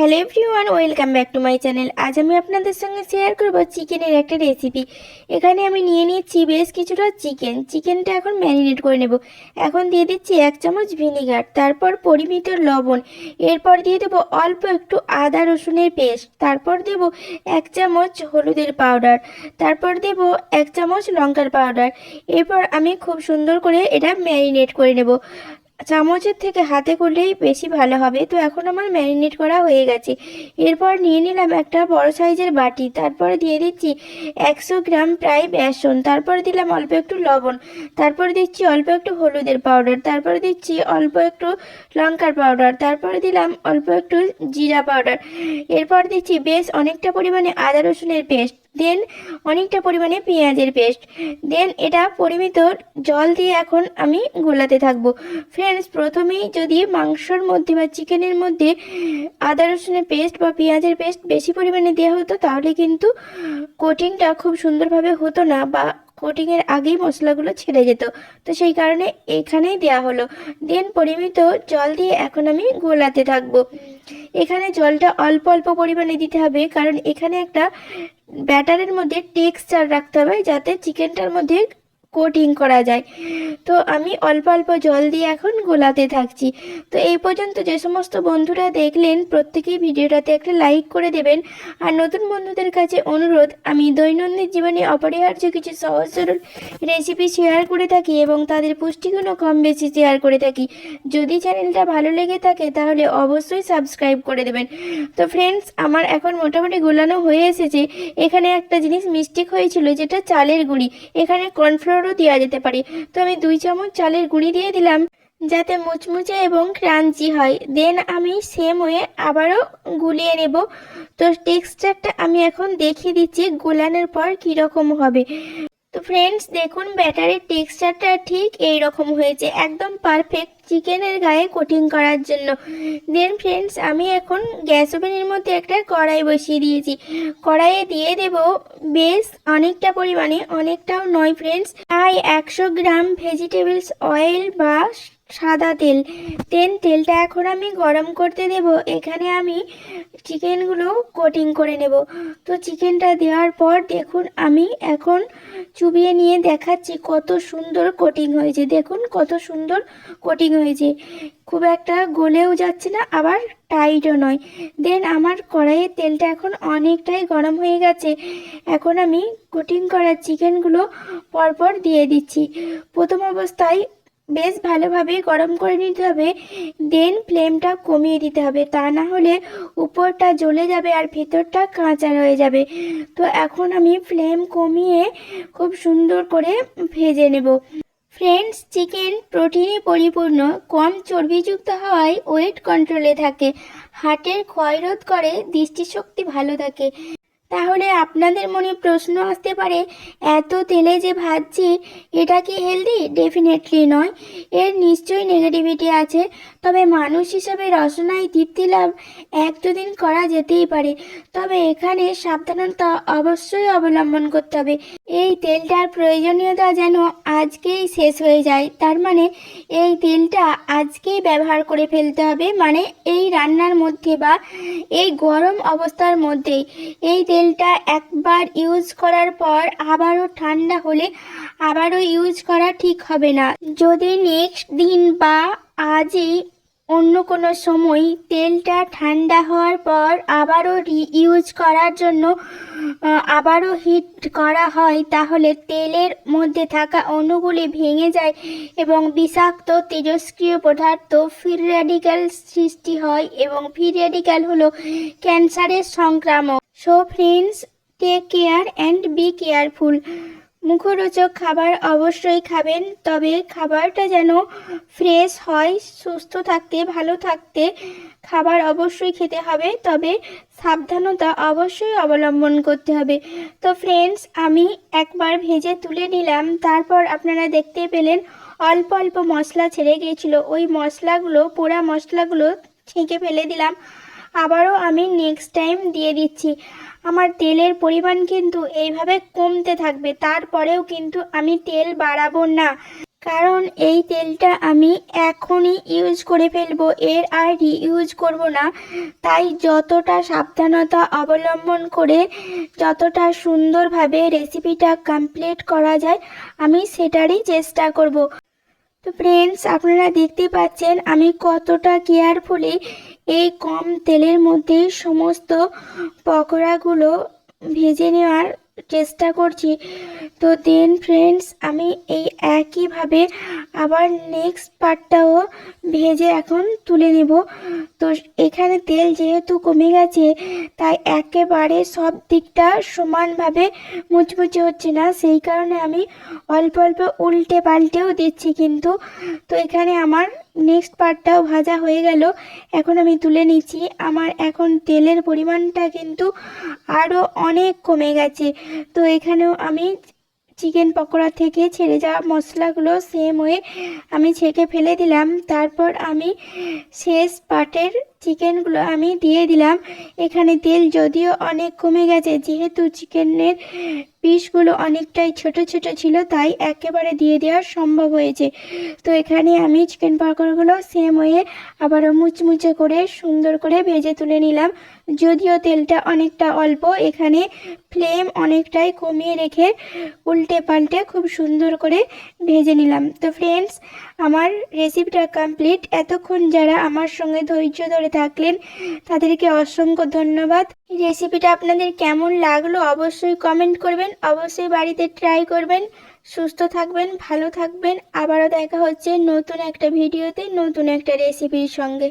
Hello everyone welcome back to my channel আজ আমি আপনাদের সঙ্গে শেয়ার করব চিকেনের একটা রেসিপি এখানে আমি নিয়ে নিচ্ছি বেশ কিছুটা চিকেন চিকেনটা এখন ম্যারিনেট করে নেব। এখন দিয়ে দিচ্ছি এক চামচ ভিনিগার তারপর পরিমিত লবণ। এরপর দিয়ে দেবো অল্প একটু আদা রসুনের পেস্ট। তারপর দেব এক চামচ হলুদের পাউডার তারপর দেব এক চামচ লঙ্কার পাউডার এরপর আমি খুব সুন্দর করে এটা ম্যারিনেট করে নেব। চামচের থেকে হাতে করলেই বেশি ভালো হবে। তো এখন আমার ম্যারিনেট করা হয়ে গেছে। এরপর নিয়ে নিলাম একটা বড় সাইজের বাটি। তারপরে দিয়ে দিচ্ছি একশো গ্রাম প্রায় বেসন। তারপর দিলাম অল্প একটু লবণ। তারপর দিচ্ছি অল্প একটু হলুদের পাউডার তারপর দিচ্ছি অল্প একটু লঙ্কার পাউডার তারপর দিলাম অল্প একটু জিরা পাউডার এরপর দিচ্ছি বেশ অনেকটা পরিমাণে আদা রসুনের পেস্ট দেন অনেকটা পরিমাণে পেঁয়াজের পেস্ট। দেন এটা পরিমিত জল দিয়ে এখন আমি গোলাতে থাকব। ফ্রেন্ডস প্রথমেই যদি মাংসর মধ্যে বা চিকেনের মধ্যে আদা রসুনের পেস্ট বা পেঁয়াজের পেস্ট বেশি পরিমাণে দেওয়া হতো, তাহলে কিন্তু কোটিংটা খুব সুন্দরভাবে হতো না বা কোটিংয়ের আগেই মশলাগুলো ছেড়ে যেত। তো সেই কারণে এখানেই দেওয়া হলো। দেন পরিমিত জল দিয়ে এখন আমি গোলাতে থাকব। এখানে জলটা অল্প অল্প পরিমাণে দিতে হবে, কারণ এখানে একটা ব্যাটারের মধ্যে টেক্সচার রাখতে হবে যাতে চিকেনটার মধ্যে কোটিং করা যায়। তো আমি অল্প অল্প জল দিয়ে এখন গোলাতে থাকছি। তো এই পর্যন্ত যে সমস্ত বন্ধুরা দেখলেন, প্রত্যেকেই ভিডিওটাতে একটা লাইক করে দেবেন। আর নতুন বন্ধুদের কাছে অনুরোধ, আমি দৈনন্দিন জীবনে অপরিহার্য কিছু সহজ সরল রেসিপি শেয়ার করে থাকি এবং তাদের পুষ্টিগুণও কম বেশি শেয়ার করে থাকি। যদি চ্যানেলটা ভালো লেগে থাকে, তাহলে অবশ্যই সাবস্ক্রাইব করে দেবেন। তো ফ্রেন্ডস আমার এখন মোটামুটি গোলানো হয়ে এসেছে। এখানে একটা জিনিস মিস্টেক হয়েছিল, যেটা চালের গুঁড়ি। এখানে কর্নফ্লোরও দেওয়া যেতে পারে। তো আমি দুই চামচ চালের গুঁড়ি দিয়ে দিলাম, যাতে মুচমুচে এবং ক্রাঞ্চি হয়। দেন আমি সেম ওয়ে আবারও গুলিয়ে নেব। তো টেক্সচারটা আমি এখন দেখিয়ে দিচ্ছি গোলানোর পর কীরকম হবে। তো ফ্রেন্ডস দেখুন ব্যাটারের টেক্সচারটা ঠিক এই রকম হয়েছে। একদম পারফেক্ট চিকেনের গায়ে কোটিং করার জন্য। দেন ফ্রেন্ডস আমি এখন গ্যাস ওভেনের মধ্যে একটা কড়াই বসিয়ে দিয়েছি। কড়াইয়ে দিয়ে দেব বেশ অনেকটা পরিমাণে, অনেকটাও নয় ফ্রেন্ডস প্রায় একশো গ্রাম ভেজিটেবলস অয়েল বা সাদা তেল। দেন তেলটা এখন আমি গরম করতে দেব। এখানে আমি চিকেনগুলো কোটিং করে নেব। তো চিকেনটা দেওয়ার পর দেখুন, আমি এখন চুবিয়ে নিয়ে দেখাচ্ছি কত সুন্দর কোটিং হয়েছে। দেখুন কত সুন্দর কোটিং হয়েছে। খুব একটা গলেও যাচ্ছে না, আবার টাইটও নয়। দেন আমার কড়াইয়ের তেলটা এখন অনেকটাই গরম হয়ে গেছে। এখন আমি কোটিং করা চিকেনগুলো পরপর দিয়ে দিচ্ছি। প্রথম অবস্থায় বেশ ভালোভাবে গরম করে নিতে হবে দেন ফ্লেমটা কমিয়ে দিতে হবে। তা না হলে উপরটা জ্বলে যাবে আর ভেতরটা কাঁচা রয়ে যাবে। তো এখন আমি ফ্লেম কমিয়ে খুব সুন্দর করে ভেজে নেব। ফ্রেন্ডস চিকেন প্রোটিনে পরিপূর্ণ। কম চর্বিযুক্ত হওয়ায় ওয়েট কন্ট্রোলে থাকে। হার্টের ক্ষয়রোধ করে দৃষ্টিশক্তি ভালো থাকে। তাহলে আপনাদের মনে প্রশ্ন আসতে পারে, এত তেলে যে ভাজছি, এটা কি হেলদি ডেফিনেটলি নয়। এর নিশ্চয়ই নেগেটিভিটি আছে। তবে মানুষ হিসাবে রসনায় তৃপ্তি লাভ এক দুদিন করা যেতেই পারে। তবে এখানে সাবধানতা অবশ্যই অবলম্বন করতে হবে। এই তেলটার প্রয়োজনীয়তা যেন আজকেই শেষ হয়ে যায়। তার মানে এই তেলটা আজকেই ব্যবহার করে ফেলতে হবে। মানে এই রান্নার মধ্যে বা এই গরম অবস্থার মধ্যেই। এই তেলটা একবার ইউজ করার পর আবারও ঠান্ডা হলে আবারও ইউজ করা ঠিক হবে না। যদি নেক্সট দিন বা আজই অন্য কোনো সময় তেলটা ঠান্ডা হওয়ার পর আবারও রিইউজ করার জন্য আবারও হিট করা হয়, তাহলে তেলের মধ্যে থাকা অণুগুলি ভেঙে যায় এবং বিষাক্ত তেজস্ক্রিয় পদার্থ ফ্রি র্যাডিক্যাল সৃষ্টি হয় এবং ফ্রি র্যাডিক্যাল হলো ক্যান্সারের সংক্রামক। So friends take care and be careful মুখরোচক খাবার অবশ্যই খাবেন, তবে খাবারটা যেন ফ্রেশ হয়, সুস্থ থাকতে, ভালো থাকতে খাবার অবশ্যই খেতে হবে, তবে সাবধানতা অবশ্যই অবলম্বন করতে হবে। তো ফ্রেন্ডস আমি একবার ভেজে তুলে নিলাম, তারপর আপনারা দেখতে পেলেন অল্প অল্প মশলা ছেড়ে গিয়েছিল। ওই মশলাগুলো, পোড়া মশলাগুলো ছেঁকে ফেলে দিলাম। আবারও আমি নেক্সট টাইম দিয়ে দিচ্ছি। আমার তেলের পরিমাণ কিন্তু এইভাবে কমতে থাকবে, তারপরেও কিন্তু আমি তেল বাড়াবো না। কারণ এই তেলটা আমি এখনই ইউজ করে ফেলব, এর আর ইউজ করব না। তাই যতটা সাবধানতা অবলম্বন করে যতটা সুন্দরভাবে রেসিপিটা কমপ্লিট করা যায়, আমি সেটারই চেষ্টা করব। তো ফ্রেন্ডস আপনারা দেখতে পাচ্ছেন আমি কতটা কেয়ারফুলি এই কম তেলের মধ্যেই সমস্ত পকোড়াগুলো ভেজে নেওয়ার চেষ্টা করছি। তো দেন ফ্রেন্ডস আমি এই একইভাবে আবার নেক্সট পার্টটাও ভেজে এখন তুলে নেব। তো এখানে তেল যেহেতু কমে গেছে, তাই একেবারে সব দিকটা সমানভাবে মুচমুচে হচ্ছে না। সেই কারণে আমি অল্প অল্প উল্টে পাল্টেও দিচ্ছি কিন্তু। তো এখানে আমার নেক্সট পার্টটাও ভাজা হয়ে গেল। এখন আমি তুলে নিচ্ছি। আমার এখন তেলের পরিমাণটা কিন্তু আরও অনেক কমে গেছে। তো এখানেও আমি চিকেন পকোড়া থেকে ছেড়ে যাওয়া মশলাগুলো সেম হয়ে আমি ছেঁকে ফেলে দিলাম। তারপর আমি শেষ পাটের চিকেনগুলো আমি দিয়ে দিলাম। এখানে তেল যদিও অনেক কমে গেছে, যেহেতু চিকেনের পিসগুলো অনেকটাই ছোট ছোট ছিল, তাই একেবারে দিয়ে দেওয়া সম্ভব হয়েছে। তো এখানে আমি চিকেন পকোড়াগুলো সেম হয়ে আবারও মুচমুচে করে, সুন্দর করে ভেজে তুলে নিলাম। যদিও তেলটা অনেকটা অল্প, এখানে ফ্লেম অনেকটাই কমিয়ে রেখে উল্টে পাল্টে খুব সুন্দর করে ভেজে নিলাম। তো ফ্রেন্ডস আমার রেসিপিটা কমপ্লিট এতক্ষণ যারা আমার সঙ্গে ধৈর্য ধরে থাকলেন, তাদেরকে অসংখ্য ধন্যবাদ। রেসিপিটা আপনাদের কেমন লাগল অবশ্যই কমেন্ট করবেন, অবশ্যই বাড়িতে ট্রাই করবেন। সুস্থ থাকবেন, ভালো থাকবেন। আবারও দেখা হচ্ছে নতুন একটা ভিডিওতে, নতুন একটা রেসিপির সঙ্গে।